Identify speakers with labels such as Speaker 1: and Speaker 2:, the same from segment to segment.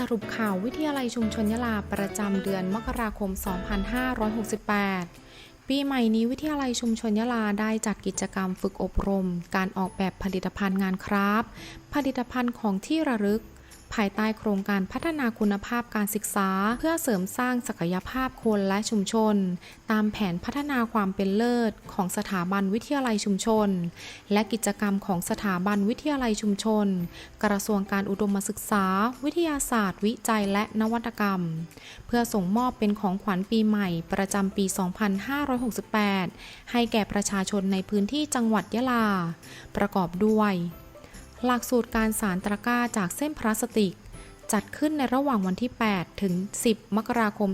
Speaker 1: สรุปข่าววิทยาลัยชุมชนยะลาประจำเดือนมกราคม 2568 ปีใหม่นี้วิทยาลัยชุมชนยะลาได้จัดกิจกรรมฝึกอบรม การออกแบบผลิตภัณฑ์งานคราฟต์ผลิตภัณฑ์ของที่ระลึก ภายใต้โครงการพัฒนาคุณภาพการศึกษา เพื่อเสริมสร้างศักยภาพคนและชุมชน ตามแผนพัฒนาความเป็นเลิศของสถาบันวิทยาลัยชุมชน และกิจกรรมของสถาบันวิทยาลัยชุมชน กระทรวงการอุดมศึกษา วิทยาศาสตร์ วิจัยและนวัตกรรม เพื่อส่งมอบเป็นของขวัญปีใหม่ ประจำปี 2568 ให้แก่ประชาชนในพื้นที่จังหวัดยะลา ประกอบด้วย หลักสูตรการสารตะกร้าจากเส้นพลาสติก จัดขึ้นในระหว่างวันที่ 8 ถึง 10 มกราคม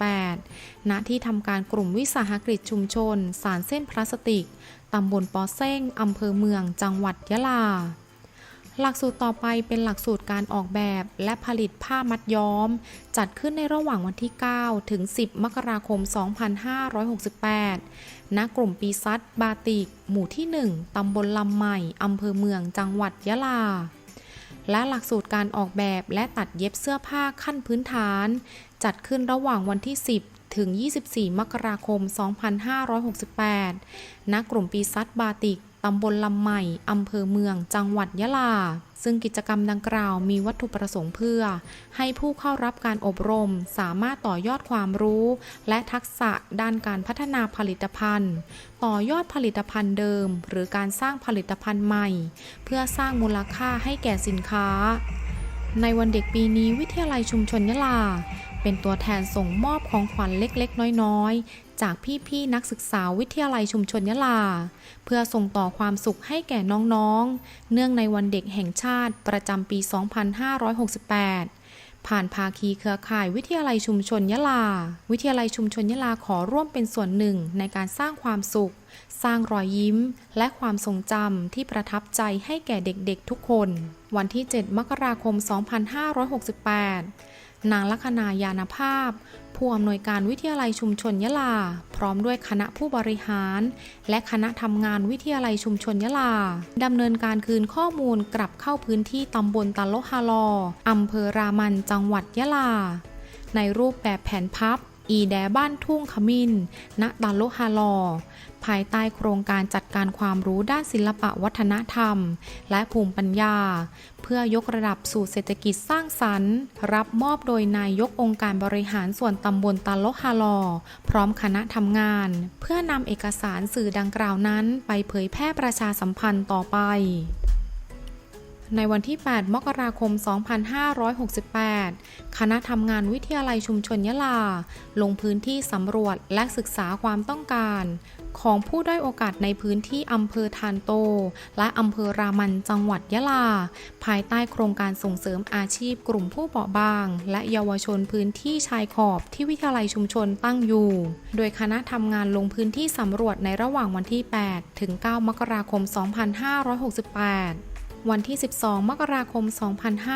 Speaker 1: 2568 ณ ที่ทำการกลุ่มวิสาหกิจชุมชน สารเส้นพลาสติก ตำบลปอเซ้งอำเภอเมือง จังหวัดยะลา หลักสูตรต่อไปเป็นหลักสูตรการออกแบบและผลิตผ้ามัดย้อม จัดขึ้นในระหว่างวันที่ 9 ถึง 10 มกราคม 2568 ณ กลุ่มปีซัดบาติก หมู่ที่ 1 ตำบลลำใหม่ อำเภอเมือง จังหวัดยะลา และหลักสูตรการออกแบบและตัดเย็บเสื้อผ้าขั้นพื้นฐาน จัดขึ้นระหว่างวันที่ 10ถึง 24 มกราคม 2568 ณ กลุ่มปีซัดบาติก ตำบลลำใหม่อำเภอเมือง จังหวัดยะลา ซึ่งกิจกรรมดังกล่าวมีวัตถุประสงค์เพื่อ ให้ผู้เข้ารับการอบรมสามารถต่อยอดความรู้ และทักษะด้านการพัฒนาผลิตภัณฑ์ ต่อยอดผลิตภัณฑ์เดิม หรือการสร้างผลิตภัณฑ์ใหม่ เพื่อสร้างมูลค่าให้แก่สินค้า ในวันเด็กปีนี้วิทยาลัยชุมชนยะลา เป็นตัวแทนส่งมอบของขวัญเล็กๆ น้อยๆ จากพี่ๆนักศึกษาวิทยาลัยชุมชนยะลา เพื่อส่งต่อความสุขให้แก่น้องๆ เนื่องในวันเด็กแห่งชาติประจำปี 2568ผ่านภาคีเครือข่ายวิทยาลัยชุมชนยะลา วิทยาลัยชุมชนยะลาขอร่วมเป็นส่วนหนึ่งในการสร้างความสุข สร้างรอยยิ้ม และความทรงจำที่ประทับใจให้แก่เด็กๆทุกคน วันที่ 7 มกราคม 2568 นางลัคนายานภาพ ผู้อำนวยการวิทยาลัยชุมชนยะลา พร้อมด้วยคณะผู้บริหาร และคณะทำงานวิทยาลัยชุมชนยะลาดำเนินการคืนข้อมูลกลับเข้าพื้นที่ตำบลตะโลฮาลออำเภอรามันจังหวัดยะลา ในรูปแบบแผนพับ อีแดบ้านทุ่งขมินณ ตาโลฮาลอ ภายใต้โครงการจัดการความรู้ด้านศิลปะวัฒนธรรม และภูมิปัญญา เพื่อยกระดับสู่เศรษฐกิจสร้างสรรค์ รับมอบโดยนายกองค์การบริหารส่วนตำบลตาโลฮาลอ พร้อมคณะทำงาน เพื่อนำเอกสารสื่อดังกล่าวนั้น ไปเผยแพร่ประชาสัมพันธ์ต่อไป ในวันที่ 8 มกราคม 2568 คณะทำงานวิทยาลัยชุมชนยะลา ลงพื้นที่สำรวจและศึกษาความต้องการ ของผู้ได้อยโอกาสในพื้นที่อำเภอทานโต และอำเภอรามันจังหวัดยะลา ภายใต้โครงการส่งเสริมอาชีพกลุ่มผู้เปราะบาง และเยาวชนพื้นที่ชายขอบที่วิทยาลัยชุมชนตั้งอยู่ โดยคณะทำงานลงพื้นที่สำรวจในระหว่างวันที่ 8 ถึง 9 มกราคม 2568 วันที่ 12 มกราคม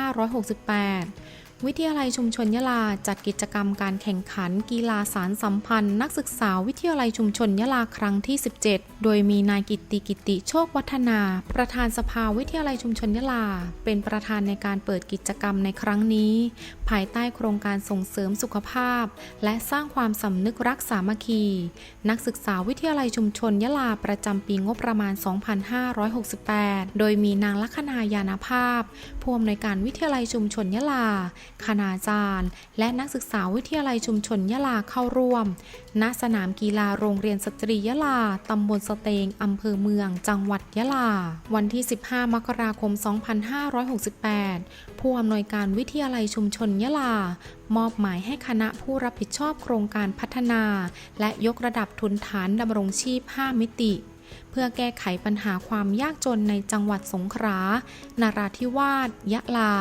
Speaker 1: 2568 วิทยาลัยชุมชนยะลาจัดกิจกรรมการแข่งขันกีฬาสารสัมพันธ์ นักศึกษาวิทยาลัยชุมชนยะลาครั้งที่ 17 โดยมีนายกิติกิติโชควัฒนา ประธานสภาวิทยาลัยชุมชนยะลา เป็นประธานในการเปิดกิจกรรมในครั้งนี้ ภายใต้โครงการส่งเสริมสุขภาพ และสร้างความสำนึกรักสามัคคี นักศึกษาวิทยาลัยชุมชนยะลาประจำปีงบประมาณ 2568 โดยมีนางลัคนายานภาพผู้อำนวยการวิทยาลัยชุมชนยะลาคณาจารย์ และนักศึกษาวิทยาลัยชุมชนยะลาเข้าร่วม ณ สนามกีฬาโรงเรียนสตรียะลา ตำบลสเตง อำเภอเมือง จังหวัดยะลา วันที่ 15 มกราคม 2568 ผู้อำนวยการวิทยาลัยชุมชนยะลา มอบหมายให้คณะผู้รับผิดชอบโครงการพัฒนา และยกระดับทุนฐานดำรงชีพ 5 มิติ เพื่อแก้ไขปัญหาความยากจนในจังหวัดสงขลา นาราธิวาส ยะลา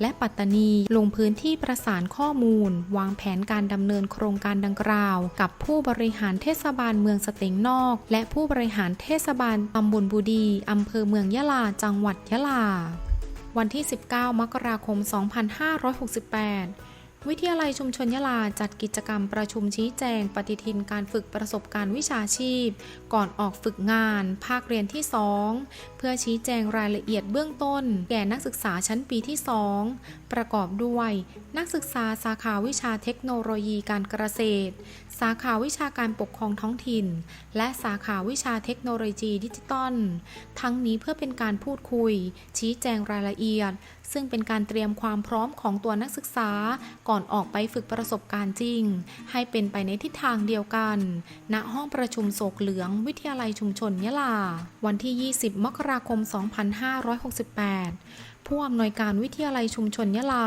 Speaker 1: และปัตตานี ลงพื้นที่ประสานข้อมูล วางแผนการดำเนินโครงการดังกล่าว กับผู้บริหารเทศบาลเมืองสเต็งนอก และผู้บริหารเทศบาลตำบลบูดีอำเภอเมืองยะลา จังหวัดยะลา วันที่ 19 มกราคม 2568 วิทยาลัยชุมชนยะลาจัดกิจกรรมประชุมชี้แจง ปฏิทินการฝึกประสบการณ์วิชาชีพ ก่อนออกฝึกงาน ภาคเรียนที่ 2 พื่อชี้แจงรายละเอียดเบื้องต้น แก่นักศึกษาชั้นปีที่ 2 ประกอบด้วย นักศึกษาสาขาวิชาเทคโนโลยีการเกษตร สาขาวิชาการปกครองท้องถิ่น และสาขาวิชาเทคโนโลยีดิจิตอลทั้งนี้เพื่อเป็นการพูดคุย ชี้แจงรายละเอียด ซึ่งเป็นการเตรียมความพร้อมของตัวนักศึกษาก่อนออกไปฝึกประสบการณ์จริง ให้เป็นไปในทิศทางเดียวกัน ณห้องประชุมโศกเหลืองวิทยาลัยชุมชนยะลา วันที่ 20 มกราคม 2568 ผู้อำนวยการวิทยาลัยชุมชนยะลา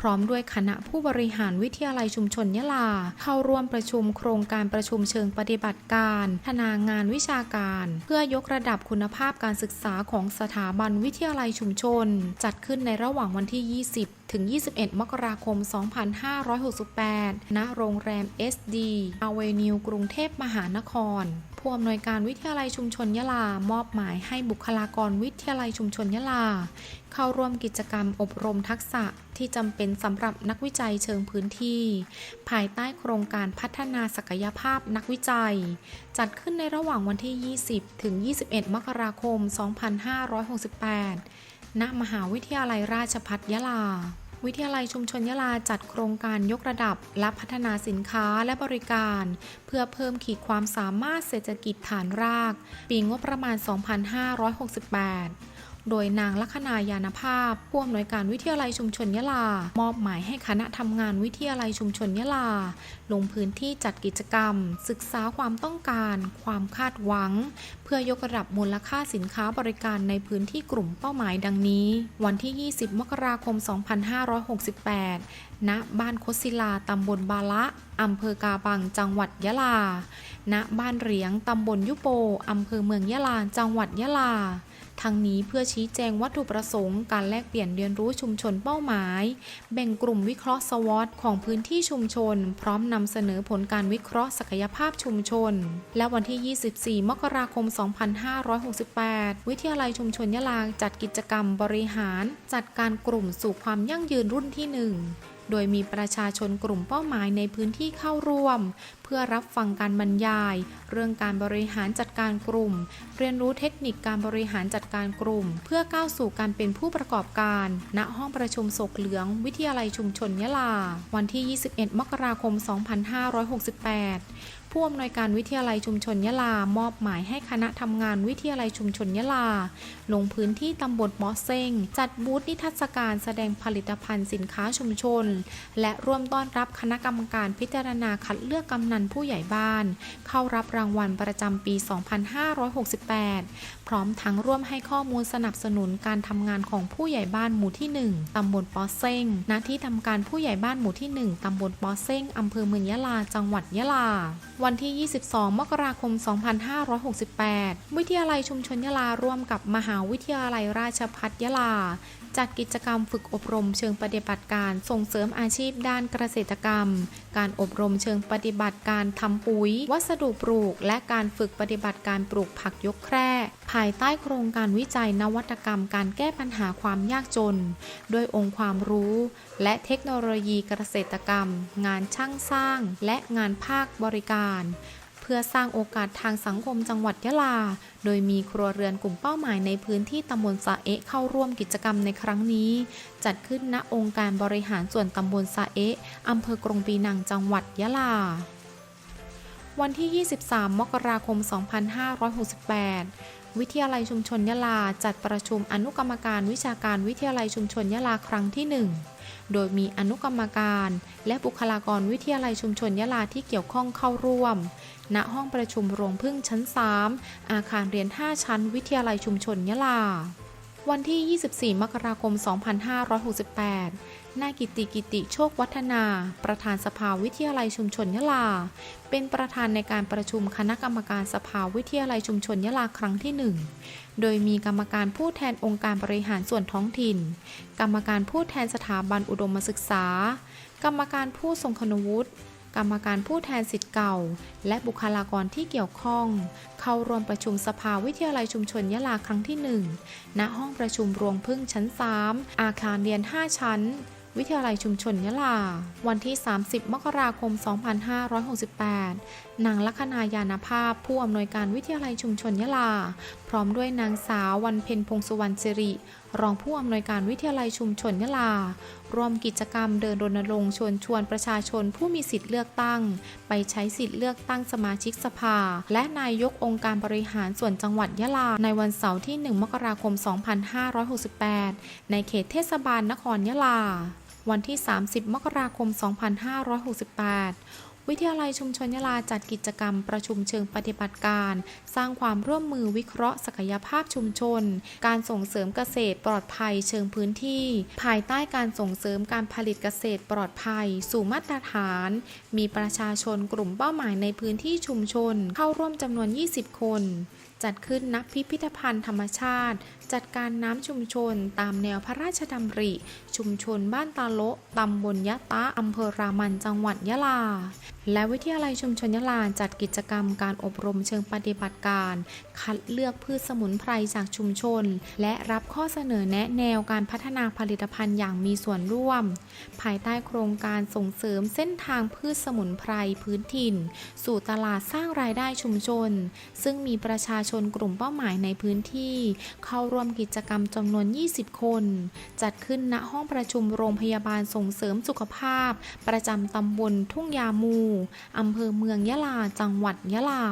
Speaker 1: พร้อมด้วยคณะผู้บริหารวิทยาลัยชุมชนยะลา เข้าร่วมประชุมโครงการประชุมเชิงปฏิบัติการพนางานวิชาการ เพื่อยกระดับคุณภาพการศึกษาของสถาบันวิทยาลัยชุมชน จัดขึ้นในระหว่างวันที่ 20 ถึง 21 มกราคม 2568 ณ โรงแรม SD a v e n u e กรุงเทพมหานครผู้อำนวยการวิทยาลัยชุมชนยะลา มอบหมายให้บุคลากรวิทยาลัยชุมชนยะลา เข้าร่วมกิจกรรมอบรมทักษะที่จำเป็นสำหรับนักวิจัยเชิงพื้นที่ ภายใต้โครงการพัฒนาศักยภาพนักวิจัย จัดขึ้นในระหว่างวันที่ 20 ถึง 21 มกราคม 2568 ณ มหาวิทยาลัยราชภัฏยะลาวิทยาลัยชุมชนยะลาจัดโครงการยกระดับและพัฒนาสินค้าและบริการ เพื่อเพิ่มขีดความสามารถเศรษฐกิจฐานราก ปีงบประมาณ 2568 โดยนางลัคนายานภาพผู้อำนวยการวิทยาลัยชุมชนยะลา มอบหมายให้คณะทำงานวิทยาลัยชุมชนยะลา ลงพื้นที่จัดกิจกรรม ศึกษาความต้องการ ความคาดหวัง เพื่อยกระดับมูลค่าสินค้าบริการในพื้นที่กลุ่มเป้าหมายดังนี้ วันที่ 20 มกราคม 2568 ณ บ้านโคศิลาตำบลบาละอำเภอกาบัง จังหวัดยะลา ณ บ้านเหรียงตำบลยุโปอำเภอเมืองยะลา จังหวัดยะลา ทั้งนี้เพื่อชี้แจงวัตถุประสงค์การแลกเปลี่ยนเรียนรู้ชุมชนเป้าหมาย แบ่งกลุ่มวิเคราะห์สวอตของพื้นที่ชุมชน พร้อมนำเสนอผลการวิเคราะห์ศักยภาพชุมชน และวันที่ 24 มกราคม 2568 วิทยาลัยชุมชนยะลาจัดกิจกรรมบริหาร จัดการกลุ่มสู่ความยั่งยืนรุ่นที่ 1 โดยมีประชาชนกลุ่มเป้าหมายในพื้นที่เข้าร่วม เพื่อรับฟังการบรรยาย เรื่องการบริหารจัดการกลุ่ม เรียนรู้เทคนิคการบริหารจัดการกลุ่ม เพื่อก้าวสู่การเป็นผู้ประกอบการ ณห้องประชุมโศกเหลือง วิทยาลัยชุมชนยะลา วันที่ 21 มกราคม 2568 ผู้อำนวยการวิทยาลัยชุมชนยะลา มอบหมายให้คณะทำงานวิทยาลัยชุมชนยะลา ลงพื้นที่ตำบลมอเซ้งจัดบูธนิทรรศการแสดงผลิตภัณฑ์สินค้าชุมชน และร่วมต้อนรับคณะกรรมการพิจารณาคัดเลือกกำนันผู้ใหญ่บ้าน เข้ารับรางวัลประจำปี 2568 พร้อมทั้งร่วมให้ข้อมูลสนับสนุนการทำงานของผู้ใหญ่บ้านหมู่ที่ 1 ตำบลปอเซ้งณที่ทำการผู้ใหญ่บ้านหมู่ที่ 1 ตำบลปอเซ้งอำเภอเมืองยะลา จังหวัดยะลาวันที่ 22 มกราคม 2568 วิทยาลัยชุมชนยะลาร่วมกับมหาวิทยาลัยราชพัฒยะลา จัดกิจกรรมฝึกอบรมเชิงปฏิบัติการส่งเสริมอาชีพด้านเกษตรกรรม การอบรมเชิงปฏิบัติการทำปุ๋ย วัสดุปลูก และการฝึกปฏิบัติการปลูกผักยกแคร่ ภายใต้โครงการวิจัยนวัตกรรม การแก้ปัญหาความยากจน ด้วยองค์ความรู้ และเทคโนโลยีเกษตรกรรม งานช่างสร้าง และงานภาคบริการ เพื่อสร้างโอกาสทางสังคมจังหวัดยะลา โดยมีครัวเรือนกลุ่มเป้าหมายในพื้นที่ตำบลสะเอะเข้าร่วมกิจกรรมในครั้งนี้ จัดขึ้นณองค์การบริหารส่วนตำบลสะเอะอำเภอกรงปีนังจังหวัดยะลาวันที่ 23 มกราคม 2568 วิทยาลัยชุมชนยะลา จัดประชุมอนุกรรมการวิชาการวิทยาลัยชุมชนยะลาครั้งที่ 1 โดยมีอนุกรรมการ และบุคลากรวิทยาลัยชุมชนยะลาที่เกี่ยวข้องเข้าร่วม ณห้องประชุมโรงพึ่งชั้น 3 อาคารเรียน 5 ชั้น วิทยาลัยชุมชนยะลาวันที่ 24 มกราคม 2568 นายกิติกิติโชควัฒนา ประธานสภาวิทยาลัยชุมชนยะลา เป็นประธานในการประชุมคณะกรรมการสภาวิทยาลัยชุมชนยะลาครั้งที่ 1 โดยมีกรรมการผู้แทนองค์การบริหารส่วนท้องถิ่น กรรมการผู้แทนสถาบันอุดมศึกษา กรรมการผู้ทรงคุณวุฒิกรรมการผู้แทนสิทธิ์เก่า และบุคลากรที่เกี่ยวข้อง เข้าร่วมประชุมสภาวิทยาลัยชุมชนยะลาครั้งที่ 1 ณ ห้องประชุมรวงพึ่งชั้น 3 อาคารเรียน 5 ชั้น วิทยาลัยชุมชนยะลา วันที่ 30 มกราคม 2568 นางลัคนายานภาพผู้อำนวยการวิทยาลัยชุมชนยะลา พร้อมด้วยนางสาววันเพ็ญพงสุวรรณสิริ รองผู้อำนวยการวิทยาลัยชุมชนยะลา ร่วมกิจกรรมเดินรณรงค์ชวนชวนประชาชนผู้มีสิทธิ์เลือกตั้ง ไปใช้สิทธิ์เลือกตั้งสมาชิกสภา และนายกองค์การบริหารส่วนจังหวัดยะลา ในวันเสาร์ที่ 1 มกราคม 2568 ในเขตเทศบาลนครยะลา วันที่ 30 มกราคม 2568 วิทยาลัยชุมชนยะลาจัดกิจกรรมประชุมเชิงปฏิบัติการ สร้างความร่วมมือวิเคราะห์ศักยภาพชุมชน การส่งเสริมเกษตรปลอดภัยเชิงพื้นที่ ภายใต้การส่งเสริมการผลิตเกษตรปลอดภัย สู่มาตรฐาน มีประชาชนกลุ่มเป้าหมายในพื้นที่ชุมชน เข้าร่วมจำนวน 20 คน จัดขึ้นณพิพิธภัณฑ์ธรรมชาติ จัดการน้ำชุมชนตามแนวพระราชดำริ ชุมชนบ้านตาโละตำบลยะตะอำเภอรามันจังหวัดยะลา และวิทยาลัยชุมชนยะลาจัดกิจกรรมการอบรมเชิงปฏิบัติการ คัดเลือกพืชสมุนไพรจากชุมชน และรับข้อเสนอแนะแนวการพัฒนาผลิตภัณฑ์อย่างมีส่วนร่วม ภายใต้โครงการส่งเสริมเส้นทางพืชสมุนไพรพื้นถิ่น สู่ตลาดสร้างรายได้ชุมชน ซึ่งมีประชาชนกลุ่มเป้าหมายในพื้นที่ เข้าร่วมกิจกรรมจำนวน 20 คน จัดขึ้นณห้องประชุมโรงพยาบาลส่งเสริมสุขภาพ ประจำตำบลทุ่งยามูอำเภอเมืองยะลา จังหวัดยะลา